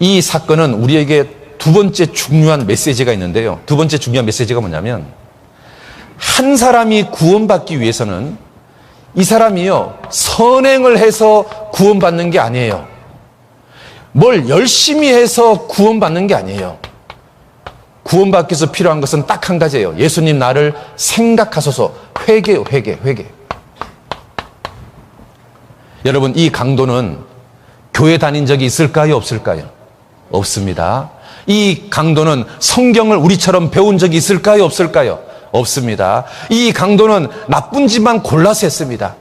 이 사건은 우리에게 두 번째 중요한 메시지가 있는데요. 두 번째 중요한 메시지가 뭐냐면 한 사람이 구원받기 위해서는 이 사람이요 선행을 해서 구원받는 게 아니에요. 뭘 열심히 해서 구원받는 게 아니에요. 구원받기 위해서 필요한 것은 딱 한 가지예요. 예수님 나를 생각하소서 회개요 회개 회개. 여러분 이 강도는 교회 다닌 적이 있을까요 없을까요? 없습니다. 이 강도는 성경을 우리처럼 배운 적이 있을까요 없을까요? 없습니다. 이 강도는 나쁜 짓만 골라서 했습니다.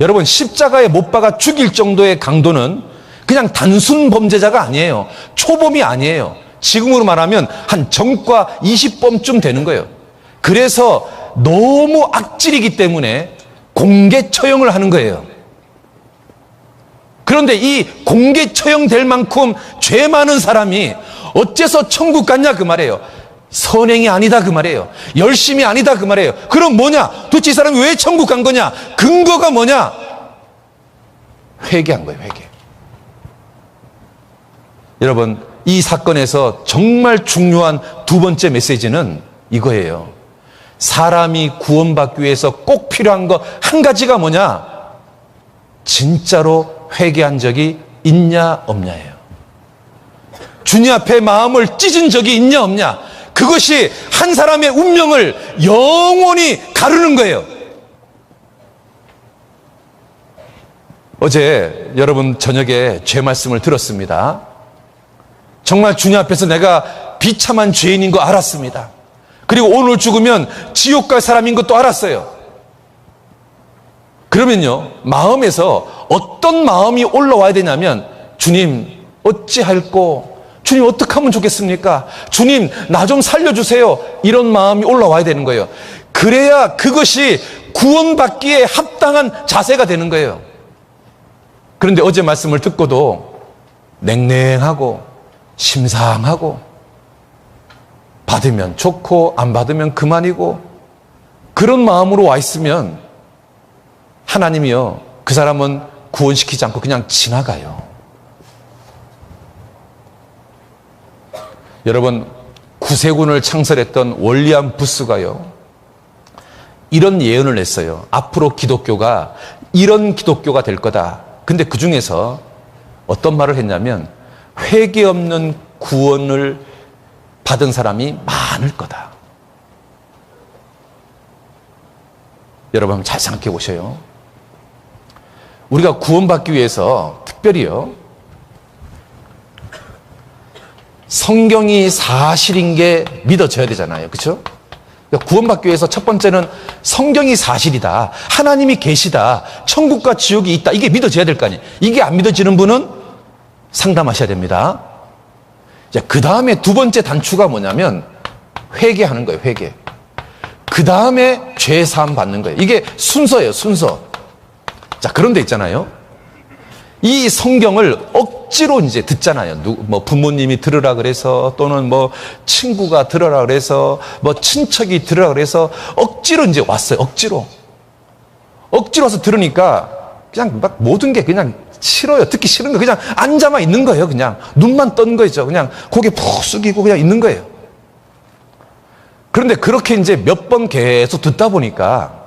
여러분 십자가에 못 박아 죽일 정도의 강도는 그냥 단순 범죄자가 아니에요. 초범이 아니에요. 지금으로 말하면 한 정과 20범쯤 되는 거예요. 그래서 너무 악질이기 때문에 공개 처형을 하는 거예요. 그런데 이 공개 처형될 만큼 죄 많은 사람이 어째서 천국 갔냐 그 말이에요. 선행이 아니다 그 말이에요. 열심이 아니다 그 말이에요. 그럼 뭐냐? 도대체 이 사람이 왜 천국 간 거냐? 근거가 뭐냐? 회개한 거예요, 회개. 여러분, 이 사건에서 정말 중요한 두 번째 메시지는 이거예요. 사람이 구원받기 위해서 꼭 필요한 거한 가지가 뭐냐? 진짜로 회개한 적이 있냐, 없냐예요. 주님 앞에 마음을 찢은 적이 있냐, 없냐? 그것이 한 사람의 운명을 영원히 가르는 거예요. 어제 여러분 저녁에 죄 말씀을 들었습니다. 정말 주님 앞에서 내가 비참한 죄인인 거 알았습니다. 그리고 오늘 죽으면 지옥 갈 사람인 것도 알았어요. 그러면요, 마음에서 어떤 마음이 올라와야 되냐면, 주님, 어찌할꼬? 주님, 어떻게 하면 좋겠습니까? 주님, 나 좀 살려주세요. 이런 마음이 올라와야 되는 거예요. 그래야 그것이 구원받기에 합당한 자세가 되는 거예요. 그런데 어제 말씀을 듣고도 냉랭하고 심상하고 받으면 좋고 안 받으면 그만이고 그런 마음으로 와 있으면 하나님이요 그 사람은 구원시키지 않고 그냥 지나가요. 여러분 구세군을 창설했던 월리안 부스가요 이런 예언을 했어요. 앞으로 기독교가 이런 기독교가 될 거다. 근데 그 중에서 어떤 말을 했냐면 회개 없는 구원을 받은 사람이 많을 거다. 여러분 잘 생각해 보셔요. 우리가 구원받기 위해서 특별히요. 성경이 사실인 게 믿어져야 되잖아요. 그렇죠? 구원받기 위해서 첫 번째는 성경이 사실이다. 하나님이 계시다. 천국과 지옥이 있다. 이게 믿어져야 될 거 아니에요. 이게 안 믿어지는 분은 상담하셔야 됩니다. 그 다음에 두 번째 단추가 뭐냐면 회개하는 거예요. 회개. 그 다음에 죄 사함 받는 거예요. 이게 순서예요. 순서. 자, 그런 데 있잖아요. 이 성경을 억지로 이제 듣잖아요. 누, 뭐 부모님이 들으라 그래서 또는 뭐 친구가 들으라 그래서 뭐 친척이 들으라 그래서 억지로 이제 왔어요. 억지로. 억지로 와서 들으니까 그냥 막 모든 게 그냥 싫어요. 듣기 싫은 거 그냥 앉아만 있는 거예요. 그냥 눈만 떤 거죠. 그냥 고개 푹 숙이고 그냥 있는 거예요. 그런데 그렇게 이제 몇 번 계속 듣다 보니까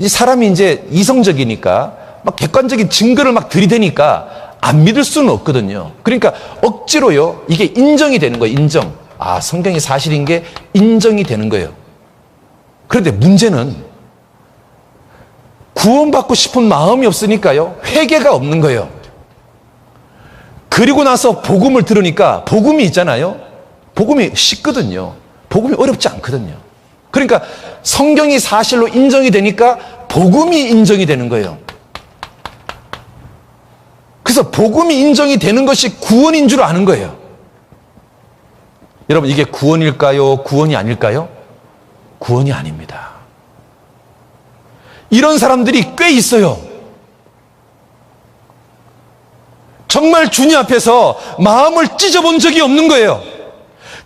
이 사람이 이제 이성적이니까 막 객관적인 증거를 막 들이대니까 안 믿을 수는 없거든요. 그러니까 억지로요. 이게 인정이 되는 거예요. 인정. 아, 성경이 사실인 게 인정이 되는 거예요. 그런데 문제는 구원받고 싶은 마음이 없으니까요. 회개가 없는 거예요. 그리고 나서 복음을 들으니까 복음이 있잖아요. 복음이 쉽거든요. 복음이 어렵지 않거든요. 그러니까 성경이 사실로 인정이 되니까 복음이 인정이 되는 거예요. 그래서 복음이 인정이 되는 것이 구원인 줄 아는 거예요. 여러분, 이게 구원일까요? 구원이 아닐까요? 구원이 아닙니다. 이런 사람들이 꽤 있어요. 정말 주님 앞에서 마음을 찢어본 적이 없는 거예요.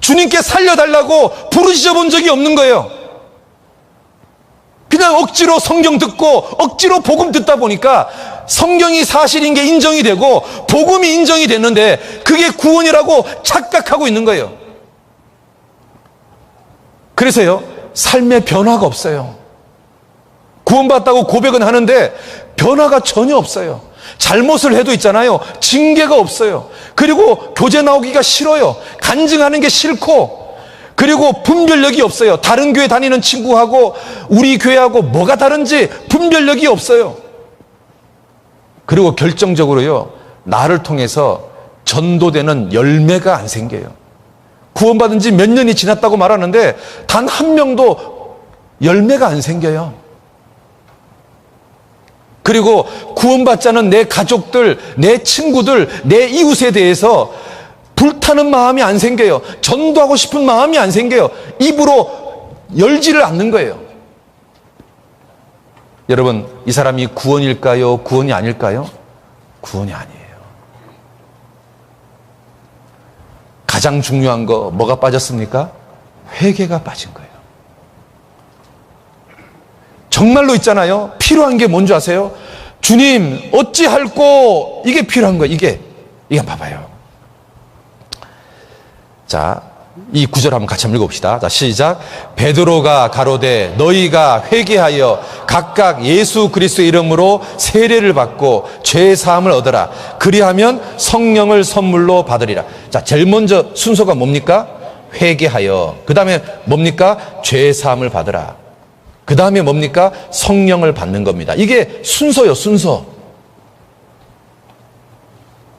주님께 살려달라고 부르짖어 본 적이 없는 거예요. 그냥 억지로 성경 듣고 억지로 복음 듣다 보니까 성경이 사실인 게 인정이 되고 복음이 인정이 됐는데 그게 구원이라고 착각하고 있는 거예요. 그래서요, 삶에 변화가 없어요. 구원받다고 고백은 하는데 변화가 전혀 없어요. 잘못을 해도 있잖아요. 징계가 없어요. 그리고 교제 나오기가 싫어요. 간증하는 게 싫고, 그리고 분별력이 없어요. 다른 교회 다니는 친구하고 우리 교회하고 뭐가 다른지 분별력이 없어요. 그리고 결정적으로요, 나를 통해서 전도되는 열매가 안 생겨요. 구원받은 지 몇 년이 지났다고 말하는데 단 한 명도 열매가 안 생겨요. 그리고 구원받자는 내 가족들, 내 친구들, 내 이웃에 대해서 불타는 마음이 안 생겨요. 전도하고 싶은 마음이 안 생겨요. 입으로 열지를 않는 거예요. 여러분, 이 사람이 구원일까요? 구원이 아닐까요? 구원이 아니에요. 가장 중요한 거 뭐가 빠졌습니까? 회개가 빠진 거예요. 정말로 있잖아요. 필요한 게 뭔지 아세요? 주님, 어찌할꼬 이게 필요한 거예요. 이게 이게 봐봐요. 자, 이 구절 한번 같이 한번 읽어봅시다. 자, 시작. 베드로가 가로되 너희가 회개하여 각각 예수 그리스도의 이름으로 세례를 받고 죄 사함을 얻어라. 그리하면 성령을 선물로 받으리라. 자, 제일 먼저 순서가 뭡니까? 회개하여. 그다음에 뭡니까? 죄 사함을 받으라. 그 다음에 뭡니까? 성령을 받는 겁니다. 이게 순서요, 순서.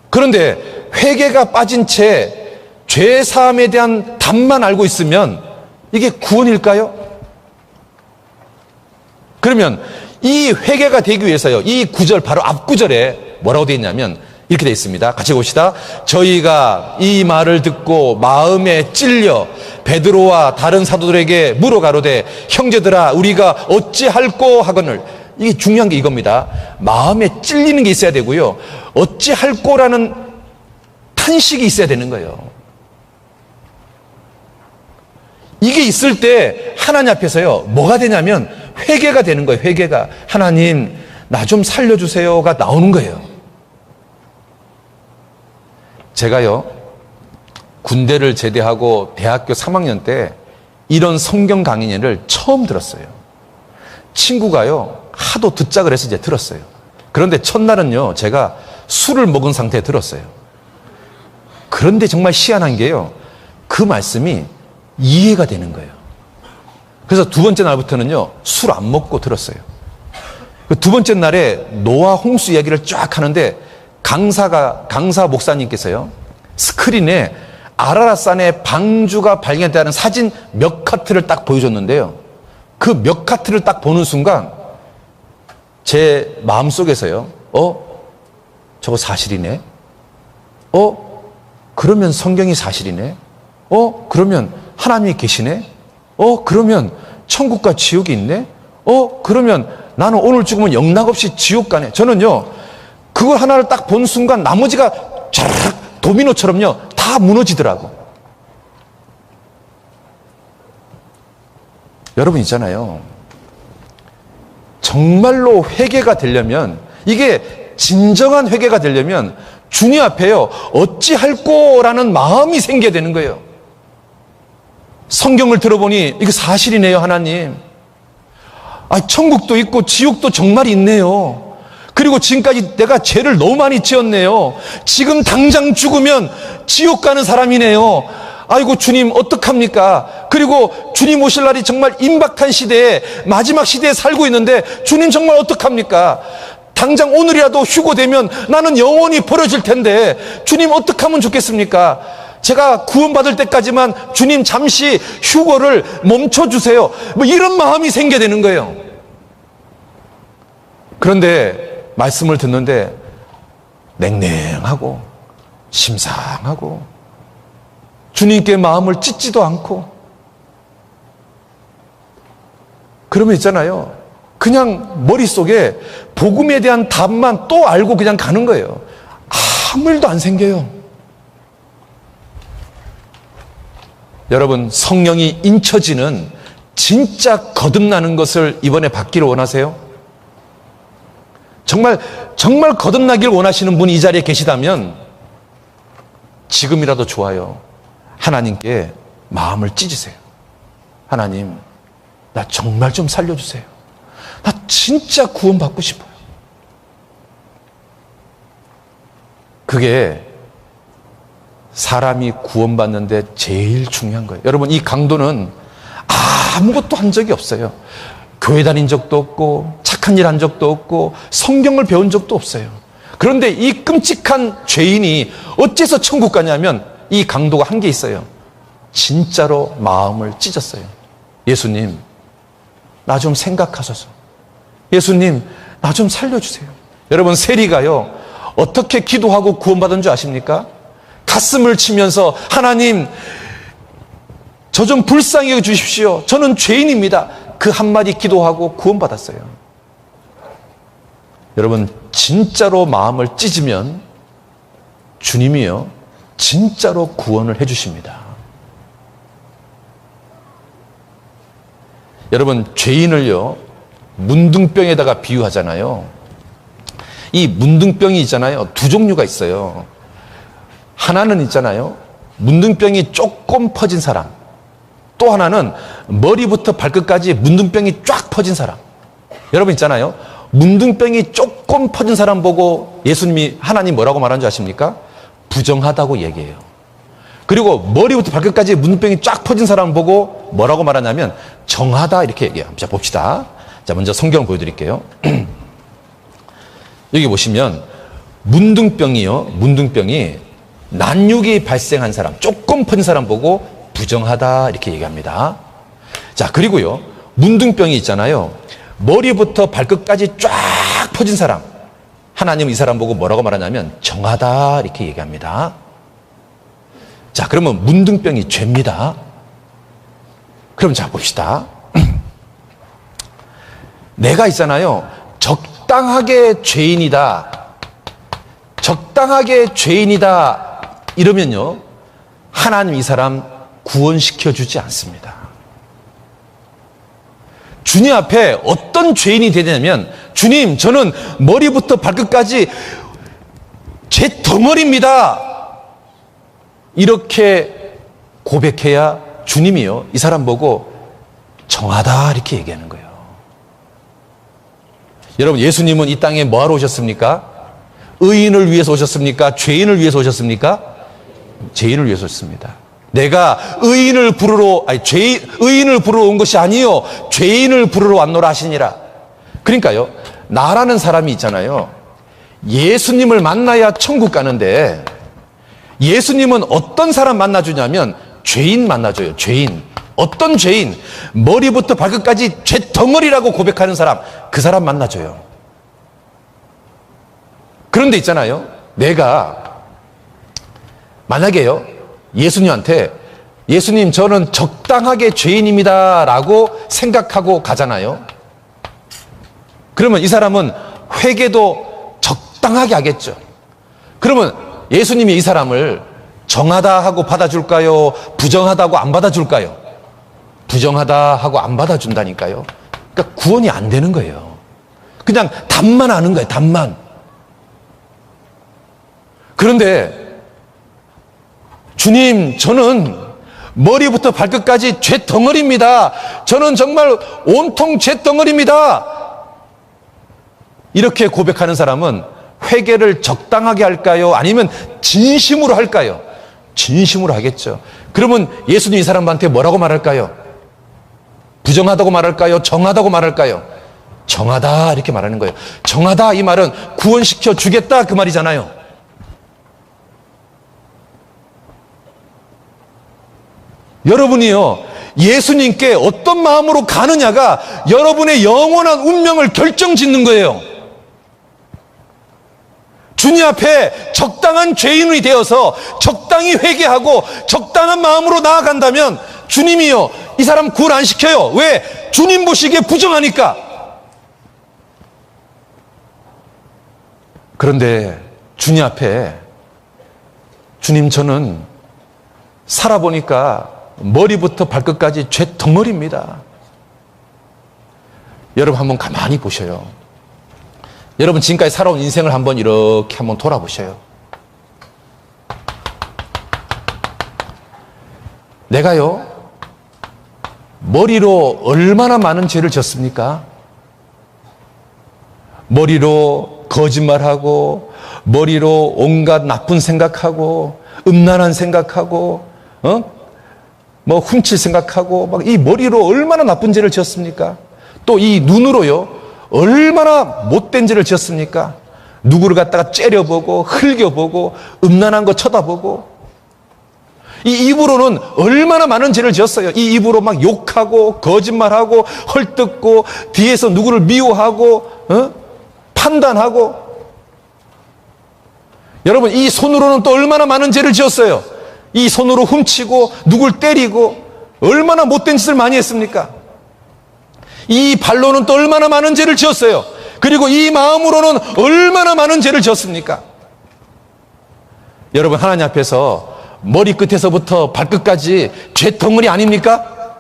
그런데 회개가 빠진 채 죄 사함에 대한 답만 알고 있으면 이게 구원일까요? 그러면 이 회개가 되기 위해서요. 이 구절 바로 앞 구절에 뭐라고 되어 있냐면 이렇게 되어 있습니다. 같이 봅시다. 저희가 이 말을 듣고 마음에 찔려 베드로와 다른 사도들에게 물어 가로되 형제들아 우리가 어찌할꼬 하거늘 이게 중요한 게 이겁니다. 마음에 찔리는 게 있어야 되고요. 어찌할꼬라는 탄식이 있어야 되는 거예요. 이게 있을 때 하나님 앞에서요, 뭐가 되냐면 회개가 되는 거예요, 회개가. 하나님, 나 좀 살려주세요가 나오는 거예요. 제가요, 군대를 제대하고 대학교 3학년 때 이런 성경 강의를 처음 들었어요. 친구가요, 하도 듣자 그래서 이제 들었어요. 그런데 첫날은요, 제가 술을 먹은 상태에 들었어요. 그런데 정말 희한한 게요, 그 말씀이 이해가 되는 거예요. 그래서 두 번째 날부터는요, 술 안 먹고 들었어요. 그 두 번째 날에 노아 홍수 이야기를 쫙 하는데 강사가, 강사 목사님께서요, 스크린에 아라라산의 방주가 발견됐다는 사진 몇 카트를 딱 보여줬는데요. 그 몇 카트를 딱 보는 순간 제 마음 속에서요, 어? 저거 사실이네? 어? 그러면 성경이 사실이네? 어? 그러면 하나님이 계시네? 어, 그러면 천국과 지옥이 있네? 어, 그러면 나는 오늘 죽으면 영락 없이 지옥 가네. 저는요, 그걸 하나를 딱 본 순간 나머지가 촤락 도미노처럼요, 다 무너지더라고. 여러분 있잖아요. 정말로 회개가 되려면, 이게 진정한 회개가 되려면 주님 앞에요, 어찌할꼬라는 마음이 생겨야 되는 거예요. 성경을 들어보니 이거 사실이네요, 하나님. 아, 천국도 있고 지옥도 정말 있네요. 그리고 지금까지 내가 죄를 너무 많이 지었네요. 지금 당장 죽으면 지옥 가는 사람이네요. 아이고 주님 어떡합니까? 그리고 주님 오실 날이 정말 임박한 시대에 마지막 시대에 살고 있는데 주님 정말 어떡합니까? 당장 오늘이라도 휴고되면 나는 영원히 버려질 텐데 주님 어떡하면 좋겠습니까? 제가 구원받을 때까지만 주님 잠시 휴거를 멈춰주세요. 뭐 이런 마음이 생겨 되는 거예요. 그런데 말씀을 듣는데 냉랭하고 심상하고 주님께 마음을 찢지도 않고 그러면 있잖아요. 그냥 머릿속에 복음에 대한 답만 또 알고 그냥 가는 거예요. 아무 일도 안 생겨요. 여러분 성령이 인쳐지는 진짜 거듭나는 것을 이번에 받기를 원하세요? 정말, 정말 거듭나길 원하시는 분이 이 자리에 계시다면 지금이라도 좋아요. 하나님께 마음을 찢으세요. 하나님, 나 정말 좀 살려주세요. 나 진짜 구원받고 싶어요. 그게 사람이 구원받는데 제일 중요한 거예요. 여러분, 이 강도는 아무것도 한 적이 없어요. 교회 다닌 적도 없고, 착한 일 한 적도 없고, 성경을 배운 적도 없어요. 그런데 이 끔찍한 죄인이 어째서 천국 가냐면 이 강도가 한 게 있어요. 진짜로 마음을 찢었어요. 예수님, 나 좀 생각하소서. 예수님, 나 좀 살려주세요. 여러분, 세리가요, 어떻게 기도하고 구원받은 줄 아십니까? 가슴을 치면서, 하나님, 저 좀 불쌍히 여 주십시오. 저는 죄인입니다. 그 한마디 기도하고 구원받았어요. 여러분, 진짜로 마음을 찢으면 주님이요, 진짜로 구원을 해주십니다. 여러분, 죄인을요, 문둥병에다가 비유하잖아요. 이 문둥병이 있잖아요. 두 종류가 있어요. 하나는 있잖아요. 문둥병이 조금 퍼진 사람. 또 하나는 머리부터 발끝까지 문둥병이 쫙 퍼진 사람. 여러분 있잖아요. 문둥병이 조금 퍼진 사람 보고 예수님이 하나님 뭐라고 말한 줄 아십니까? 부정하다고 얘기해요. 그리고 머리부터 발끝까지 문둥병이 쫙 퍼진 사람 보고 뭐라고 말하냐면 정하다 이렇게 얘기해요. 자 봅시다. 자 먼저 성경을 보여드릴게요. 여기 보시면 문둥병이요. 문둥병이 난육이 발생한 사람, 조금 퍼진 사람 보고 부정하다 이렇게 얘기합니다. 자 그리고요. 문둥병이 있잖아요. 머리부터 발끝까지 쫙 퍼진 사람. 하나님 이 사람 보고 뭐라고 말하냐면 정하다 이렇게 얘기합니다. 자, 그러면 문둥병이 죄입니다. 그럼 자 봅시다. 내가 있잖아요. 적당하게 죄인이다. 적당하게 죄인이다. 이러면요. 하나님 이 사람 구원시켜 주지 않습니다. 주님 앞에 어떤 죄인이 되냐면 주님 저는 머리부터 발끝까지 제 덩어리입니다. 이렇게 고백해야 주님이요 이 사람 보고 정하다 이렇게 얘기하는 거예요. 여러분 예수님은 이 땅에 뭐하러 오셨습니까? 의인을 위해서 오셨습니까? 죄인을 위해서 오셨습니까? 죄인을 위해서 오셨습니다. 내가 의인을 부르러 아니 죄 의인을 부르러 온 것이 아니요 죄인을 부르러 왔노라 하시니라. 그러니까요 나라는 사람이 있잖아요. 예수님을 만나야 천국 가는데 예수님은 어떤 사람 만나 주냐면 죄인 만나 줘요. 죄인. 어떤 죄인 머리부터 발끝까지 죄 덩어리라고 고백하는 사람 그 사람 만나 줘요. 그런데 있잖아요. 내가 만약에요. 예수님한테 예수님 저는 적당하게 죄인입니다 라고 생각하고 가잖아요. 그러면 이 사람은 회개도 적당하게 하겠죠. 그러면 예수님이 이 사람을 정하다 하고 받아줄까요? 부정하다고 안 받아줄까요? 부정하다 하고 안 받아준다니까요. 그러니까 구원이 안 되는 거예요. 그냥 답만 아는 거예요. 답만. 그런데 주님, 저는 머리부터 발끝까지 죄 덩어리입니다. 저는 정말 온통 죄 덩어리입니다. 이렇게 고백하는 사람은 회개를 적당하게 할까요? 아니면 진심으로 할까요? 진심으로 하겠죠. 그러면 예수님 이 사람한테 뭐라고 말할까요? 부정하다고 말할까요? 정하다고 말할까요? 정하다 이렇게 말하는 거예요. 정하다 이 말은 구원시켜 주겠다 그 말이잖아요. 여러분이요, 예수님께 어떤 마음으로 가느냐가 여러분의 영원한 운명을 결정 짓는 거예요. 주님 앞에 적당한 죄인이 되어서 적당히 회개하고 적당한 마음으로 나아간다면 주님이요, 이 사람 구원 안 시켜요. 왜? 주님 보시기에 부정하니까. 그런데 주님 앞에 주님 저는 살아보니까 머리부터 발끝까지 죄 덩어리입니다. 여러분 한번 가만히 보셔요. 여러분 지금까지 살아온 인생을 한번 이렇게 한번 돌아보셔요. 내가요, 머리로 얼마나 많은 죄를 졌습니까? 머리로 거짓말하고, 머리로 온갖 나쁜 생각하고, 음란한 생각하고, 어? 뭐 훔칠 생각하고, 막 이 머리로 얼마나 나쁜 죄를 지었습니까? 또 이 눈으로요, 얼마나 못된 죄를 지었습니까? 누구를 갖다가 째려보고, 흘겨보고, 음란한 거 쳐다보고, 이 입으로는 얼마나 많은 죄를 지었어요. 이 입으로 막 욕하고 거짓말하고 헐뜯고 뒤에서 누구를 미워하고 어? 판단하고 여러분 이 손으로는 또 얼마나 많은 죄를 지었어요. 이 손으로 훔치고 누굴 때리고 얼마나 못된 짓을 많이 했습니까? 이 발로는 또 얼마나 많은 죄를 지었어요. 그리고 이 마음으로는 얼마나 많은 죄를 지었습니까? 여러분 하나님 앞에서 머리 끝에서부터 발끝까지 죄덩어리 아닙니까?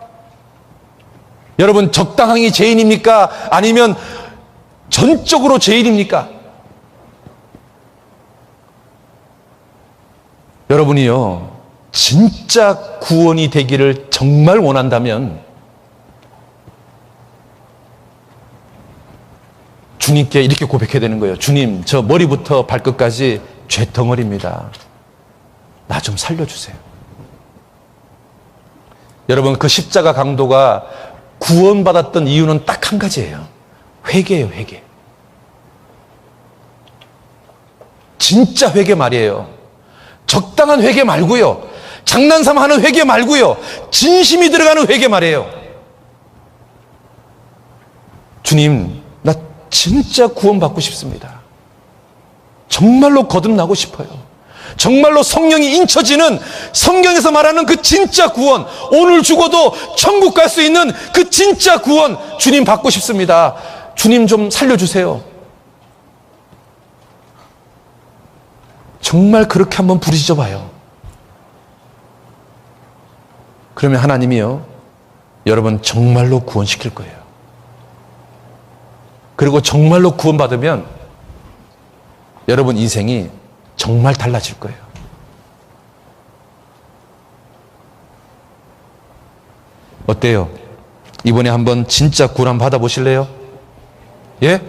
여러분 적당히 죄인입니까? 아니면 전적으로 죄인입니까? 여러분이요 진짜 구원이 되기를 정말 원한다면 주님께 이렇게 고백해야 되는 거예요. 주님, 저 머리부터 발끝까지 죄덩어리입니다. 나 좀 살려주세요. 여러분, 그 십자가 강도가 구원받았던 이유는 딱 한 가지예요. 회개예요, 회개. 진짜 회개 말이에요. 적당한 회개 말고요. 장난삼 하는 회개 말고요. 진심이 들어가는 회개 말이에요. 주님, 나 진짜 구원받고 싶습니다. 정말로 거듭나고 싶어요. 정말로 성령이 인쳐지는 성경에서 말하는 그 진짜 구원, 오늘 죽어도 천국 갈 수 있는 그 진짜 구원, 주님 받고 싶습니다. 주님 좀 살려주세요. 정말 그렇게 한번 부르짖어 봐요. 그러면 하나님이요, 여러분 정말로 구원시킬 거예요. 그리고 정말로 구원받으면 여러분 인생이 정말 달라질 거예요. 어때요? 이번에 한번 진짜 구원 받아보실래요? 예?